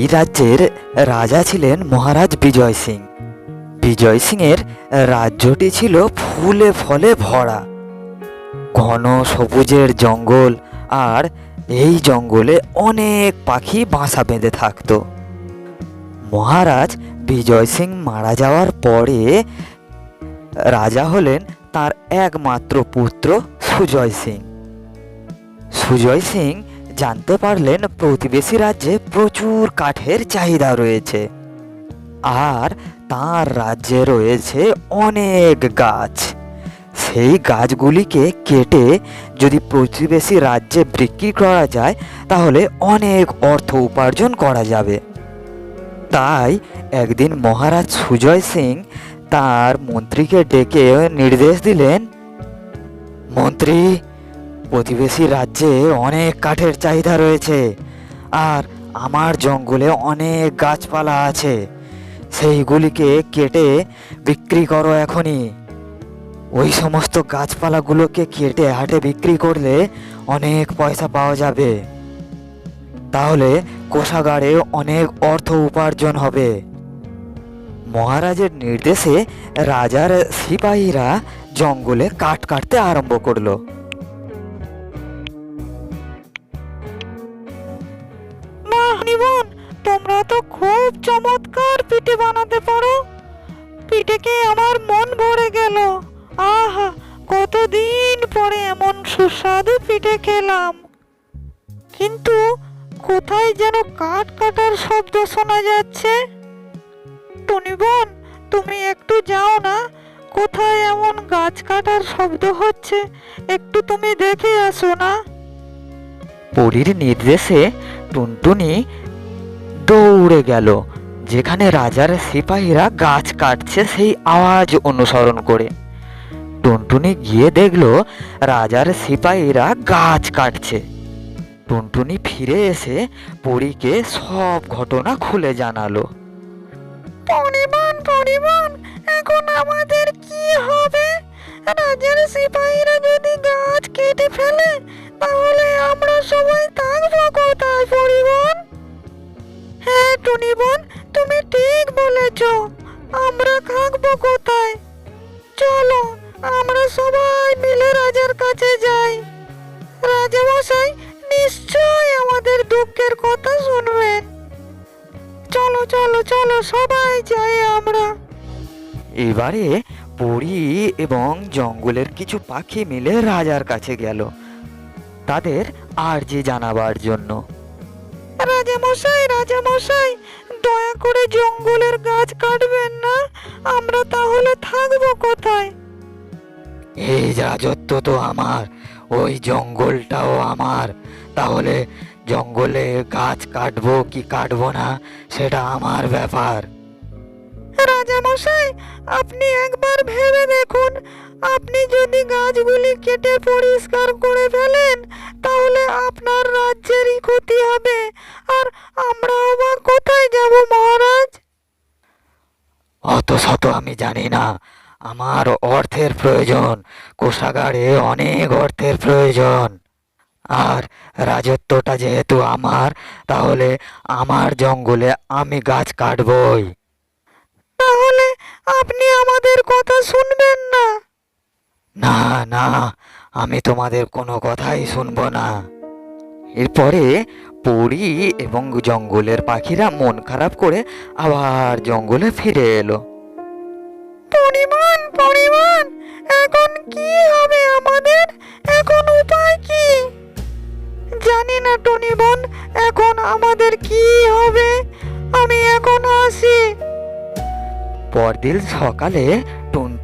এই রাজ্যের রাজা ছিলেন মহারাজ বিজয় সিং। বিজয় সিংয়ের রাজ্যটি ছিল ফুলে ফলে ভরা। ঘন সবুজের জঙ্গল আর এই জঙ্গলে অনেক পাখি বাসা বেঁধে থাকতো। মহারাজ বিজয় সিং মারা যাওয়ার পরে রাজা হলেন তার একমাত্র পুত্র সুজয় সিং। সুজয় সিং জানতে পারলেন প্রতিবেশী রাজ্যে প্রচুর কাঠের চাহিদা রয়েছে। আর তার রাজ্যে রয়েছে অনেক গাছ। সেই গাছগুলিকে কেটে যদি প্রতিবেশী রাজ্যে বিক্রি করা যায়, তাহলে অনেক অর্থ উপার্জন করা যাবে। তাই একদিন মহারাজ সুজয় সিং তার মন্ত্রীকে ডেকে নির্দেশ দিলেন, মন্ত্রী প্রতিবেশী রাজ্যে অনেক কাঠের চাহিদা রয়েছে, আর আমার জঙ্গলে অনেক গাছপালা আছে। সেইগুলিকে কেটে বিক্রি করো এখনই। ওই সমস্ত গাছপালাগুলোকে কেটে হাটে বিক্রি করলে অনেক পয়সা পাওয়া যাবে। তাহলে কোষাগারে অনেক অর্থ উপার্জন হবে। মহারাজের নির্দেশে রাজার সিপাহীরা জঙ্গলে কাঠ কাটতে আরম্ভ করল। খুব চমৎকার পিঠে বানাতে পারো। পিঠেকে আমার মন ভরে গেল? আহা, কতদিন পরে এমন সুস্বাদু পিঠে খেলাম। কিন্তু কোথায় যেন কাঠ কাটার শব্দ শোনা যাচ্ছে। টনিবন তুমি একটু যাও না? কোথায় এমন গাছ কাটার শব্দ হচ্ছে? একটু তুমি দেখে আসো না। পরীর নির্দেশে টুনটুনি দৌড়ে গেল। যেখানে রাজার সিপাহীরা গাছ কাটছে সেই আওয়াজ অনুসরণ করে। টুনটুনি গিয়ে দেখল রাজার সিপাহীরা গাছ কাটছে। টুনটুনি ফিরে এসে পরীকে সব ঘটনা খুলে জানালো। এখন আমাদের কি হবে? রাজার সিপাহীরা যদি গাছ কেটে ফেলে, তাহলে আমরা সবাই থাকব কোথায় হ্যাঁ টুনিবন তুমি ঠিক বলেছ। আমরা থাকব কোথায়? চলো, আমরা সবাই মিলে রাজার কাছে যাই। রাজা মশাই নিশ্চয় আমাদের দুঃখের কথা শুনবেন। চলো চলো চলো, সবাই যাই আমরা। এবারে পরী এবং জঙ্গলের কিছু পাখি মিলে রাজার কাছে গেল। তাদের আর্জি জানাবার জন্য। রাজা মশাই রাজা মশাই দয়া করে জঙ্গলের গাছ কাটবেন না আমরা তাহলে থাকব কোথায়? এই রাজত্ব তো আমার ওই জঙ্গলটাও আমার। তাহলে জঙ্গলে গাছ কাটবো কি কাটবো না সেটা আমার ব্যাপার। রাজা মশাই আপনি একবার ভেবে দেখুন আপনি যদি গাছগুলি কেটে পরিষ্কার করে ফেলেন তাহলে আপনার রাজ্যেরই ক্ষতি হবে। আর আমরাও বা কোথায় যাব মহারাজ? অত শত আমি জানি না। আমার অর্থের প্রয়োজন। কোষাগারে অনেক অর্থের প্রয়োজন। আর রাজত্বটা যেহেতু আমার তাহলে আমার জঙ্গলে আমি গাছ কাটবই। তাহলে আপনি আমাদের কথা শুনবেন না। না না আমি তোমাদের কোনো কথাই শুনব না। এরপরে পরী এবং জঙ্গলের পাখিরা মন খারাপ করে আবার জঙ্গলে ফিরে এলো। পরিমাণ পরিমাণ এখন কি হবে আমাদের? এখন উপায় কি? জানি না টনি বোন এখন আমাদের কি হবে? আমি এখন আসি। পরদিন সকালে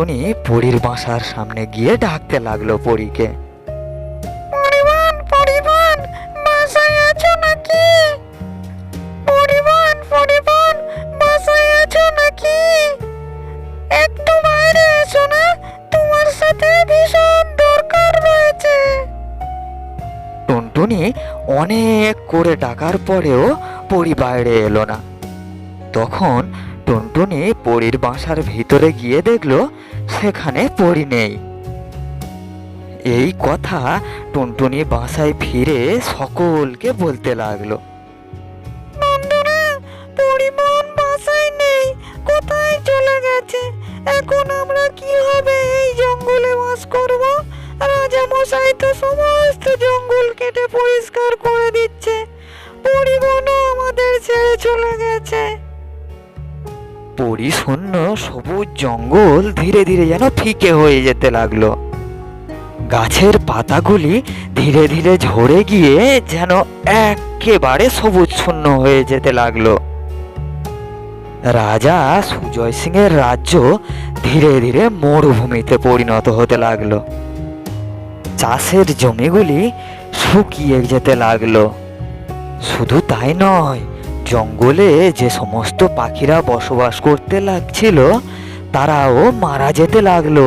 টুনটুনি পরীর বাসার সামনে গিয়ে ডাকতে লাগল পরীকে। পরিমাণ পরিমাণ বাসায় আছো নাকি? পরিমাণ পরিমাণ বাসায় আছো নাকি? একটু বাইরে এসো না তোমার সাথে ভীষণ দরকার রয়েছে। টুনটুনি অনেক করে ডাকার পরেও পরি বাইরে এলো না। তখন টুনটুনি পরীর বাসার ভিতরে গিয়ে দেখল সেখানে পরী নেই। এই কথা টুনটুনি বাসায় ফিরে সকলকে বলতে লাগল। কোথায় চলে গেছে? এখন আমরা কি হবে? এই জঙ্গলে বাস করব? রাজা মশাই তো সমস্ত জঙ্গল কেটে পরিষ্কার করে দিচ্ছে। পরিবনও আমাদের ছেড়ে চলে গেছে। পরিশূন্য সবুজ জঙ্গল ধীরে ধীরে যেন ফিকে হয়ে যেতে লাগল। গাছের পাতাগুলি ধীরে ধীরে ঝরে গিয়ে যেন একেবারে সবুজ শূন্য হয়ে যেতে লাগল। রাজা সুজয় সিং এর রাজ্য ধীরে ধীরে মরুভূমিতে পরিণত হতে লাগল। চাষের জমিগুলি শুকিয়ে যেতে লাগল। শুধু তাই নয় জঙ্গলে যে সমস্ত পাখিরা বসবাস করতে লাগছিল, তারাও মারা যেতে লাগল।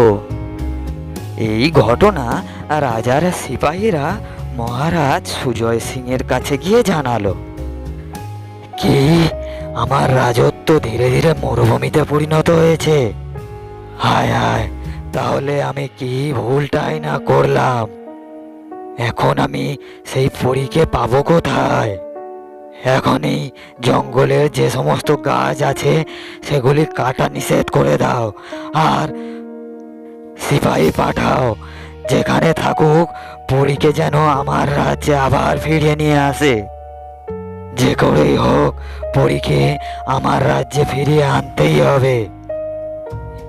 এই ঘটনা রাজার সিপাহীরা মহারাজ সুজয় সিং এর কাছে গিয়ে জানালো। কি? আমার রাজত্ব ধীরে ধীরে মরুভূমিতে পরিণত হয়েছে। হায় হায়, তাহলে আমি কি ভুলটাই না করলাম? এখন আমি সেই পরীকে পাবো কোথায়? এখনই জঙ্গলের যে সমস্ত গাছ আছে, সেগুলি কাটা নিষেধ করে দাও। আর সিপাহী পাঠাও, যেখানে থাকুক, পরীকে যেন আমার রাজ্যে আবার ফিরিয়ে নিয়ে আসে। যে করেই হোক, পরীকে আমার রাজ্যে ফিরিয়ে আনতেই হবে।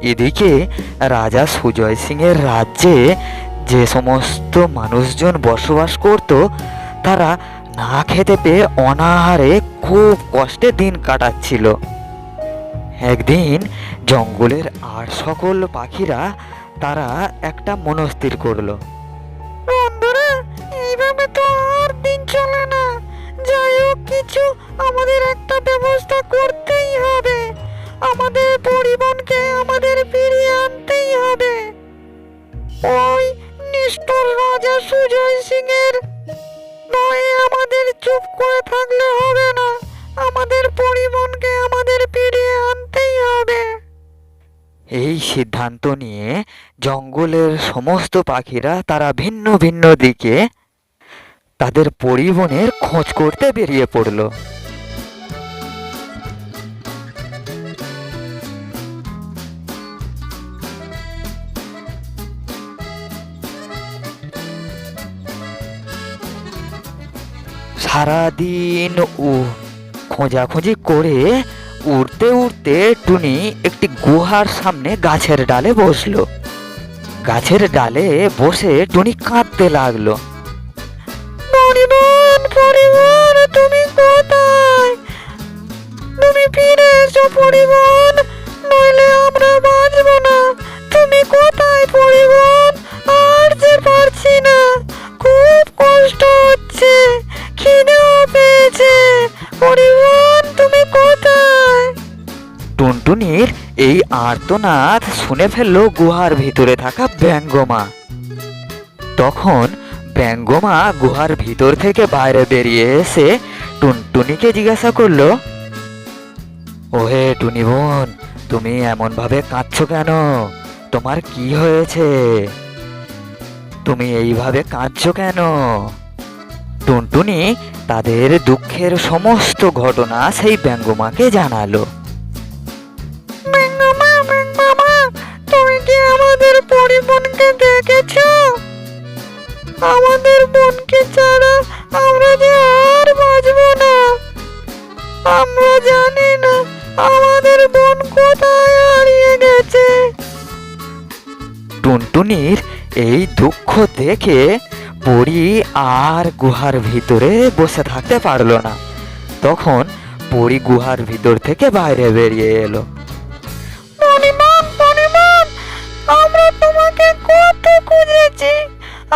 এদিকে রাজা সুজয় সিং এর রাজ্যে যে সমস্ত মানুষজন বসবাস করত, তারা না খেতে পেয়ে অনাহারে খুব কষ্টে দিন কাটাচ্ছিল। একদিন জঙ্গলের আর সকল পাখিরা তারা একটা মনস্থির করল। এইভাবে তো আর না। যাই হোক, কিছু আমাদের একটা ব্যবস্থা করতেই হবে। আমাদের আমাদের আনতেই হবে। ওই রাজা সুজয় সিং এর আমাদের চুপ করে থাকলে হবে না। আমাদের পরিবহনকে আমাদের আনতেই হবে। এই সিদ্ধান্ত নিয়ে জঙ্গলের সমস্ত পাখিরা তারা ভিন্ন ভিন্ন দিকে তাদের পরিবহনের খোঁজ করতে বেরিয়ে পড়ল। সারাদিন উ খোঁজাখুঁজি করে উড়তে উড়তে টুনি একটি গুহার সামনে গাছের ডালে বসল। গাছের ডালে বসে টুনি কাঁদতে লাগল। তুমি তুমি ফিরে এসো নইলে আমরা বাঁচব না। তুমি কোথায় আর যে পারছি না, খুব কষ্ট হচ্ছে। পেয়েছে। তুমি কোথায়? টুনটুনির এই আর্তনাদ শুনে ফেলল গুহার ভিতরে থাকা ব্যঙ্গমা। তখন ব্যঙ্গমা গুহার ভিতর থেকে বাইরে বেরিয়ে এসে টুনটুনিকে জিজ্ঞাসা করল, ওহে টুনি বোন তুমি এমন ভাবে কাঁদছো কেন? তোমার কি হয়েছে? তুমি এইভাবে কাঁদছ কেন? টুনটুনি তাদের দুঃখের সমস্ত ঘটনা সেই ব্যঙ্গমাকে জানালো। বেঙ্গমা বেঙ্গমা তুমি কি আমাদের পরিবনকে দেখেছ? আমাদের বোনকে ছাড়া আমরা যে আর বাঁচব না। আমরা জানি না আমাদের বোন কোথায় হারিয়ে গেছে। টুনটুনির এই দুঃখ দেখে পরি আর গুহার ভিতরে বসে থাকতে পারল না। তখন পরি গুহার ভিতর থেকে বাইরে বেরিয়ে এলো। পরিমন পরিমন আমরা তোমাকে কত খুঁজেছি।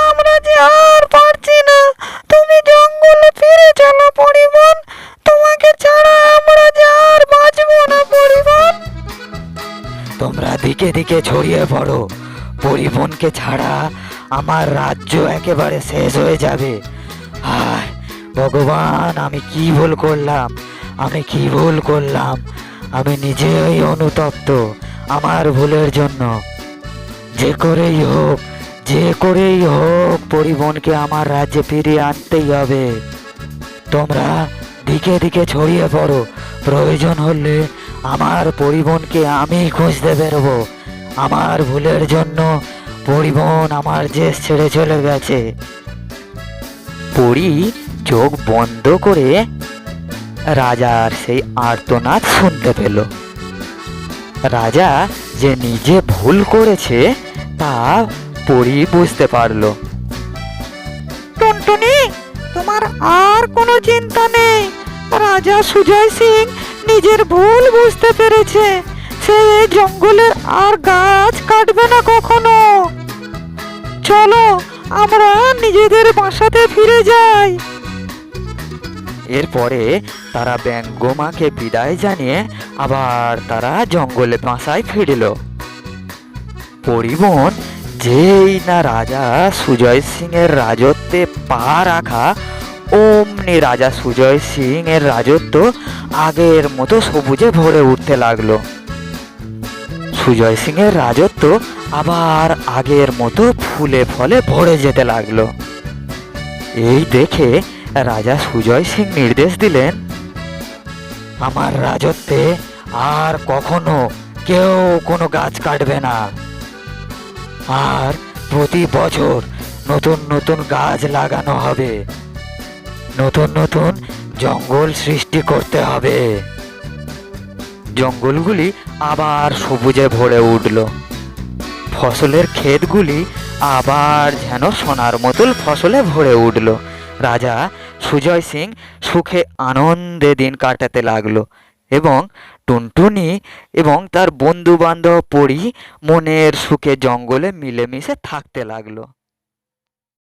আমরা যে আর পারছি না। তুমি জঙ্গলে ফিরে চলো পরিমন তোমাকে ছাড়া আমরা যে আর বাঁচবো না পরিমন তোমরা দিকে দিকে ছড়িয়ে পড়ো। পরিবনকে ছাড়া আমার রাজ্য একেবারে শেষ হয়ে যাবে। আর ভগবান, আমি কি ভুল করলাম? আমি কি ভুল করলাম? আমি নিজেই অনুতপ্ত আমার ভুলের জন্য। যে করেই হোক, যে করেই হোক পরিবনকে আমার রাজ্যে ফিরিয়ে আনতেই হবে। তোমরা দিকে দিকে ছড়িয়ে পড়ো। প্রয়োজন হলে আমার পরিবনকে আমি খুঁজতে বেরোবো। আমার ভুলের জন্য পরিবন আমার দেশ ছেড়ে চলে গেছে। পরি চোখ বন্ধ করে রাজার সেই আর্তনাদ শুনতে পেল। রাজা যে নিজে ভুল করেছে, তা পরি বুঝতে পারল। টুনটুনি, তোমার আর কোনো চিন্তা নেই। রাজা সুজয় সিং নিজের ভুল বুঝতে পেরেছে। সে জঙ্গলের আর গাছ কাটবে না কখনো। চলো, আমরা নিজেদের বাসাতে ফিরে যাই। এরপরে তারা ব্যঙ্গমাকে বিদায় জানিয়ে আবার তারা জঙ্গলে বাসায় ফিরল। পরিবন যেই না রাজা সুজয় সিং এর রাজত্বে পা রাখা, অমনি রাজা সুজয় সিং এর রাজত্ব আগের মতো সবুজে ভরে উঠতে লাগল। সুজয় সিং এর রাজত্ব আবার আগের মতো ফুলে ফলে ভরে যেতে লাগল। এই দেখে রাজা সুজয় সিং নির্দেশ দিলেন, আমার রাজত্বে আর কখনো কেউ কোনো গাছ কাটবে না। আর প্রতি বছর নতুন নতুন গাছ লাগানো হবে। নতুন নতুন জঙ্গল সৃষ্টি করতে হবে। জঙ্গলগুলি আবার সবুজে ভরে উঠল। ফসলের ক্ষেতগুলি আবার যেন সোনার মতন ফসলে ভরে উঠল। রাজা সুজয় সিং সুখে আনন্দে দিন কাটাতে লাগল এবং টুনটুনি এবং তার বন্ধু বান্ধব পড়ি মনের সুখে জঙ্গলে মিলেমিশে থাকতে লাগল।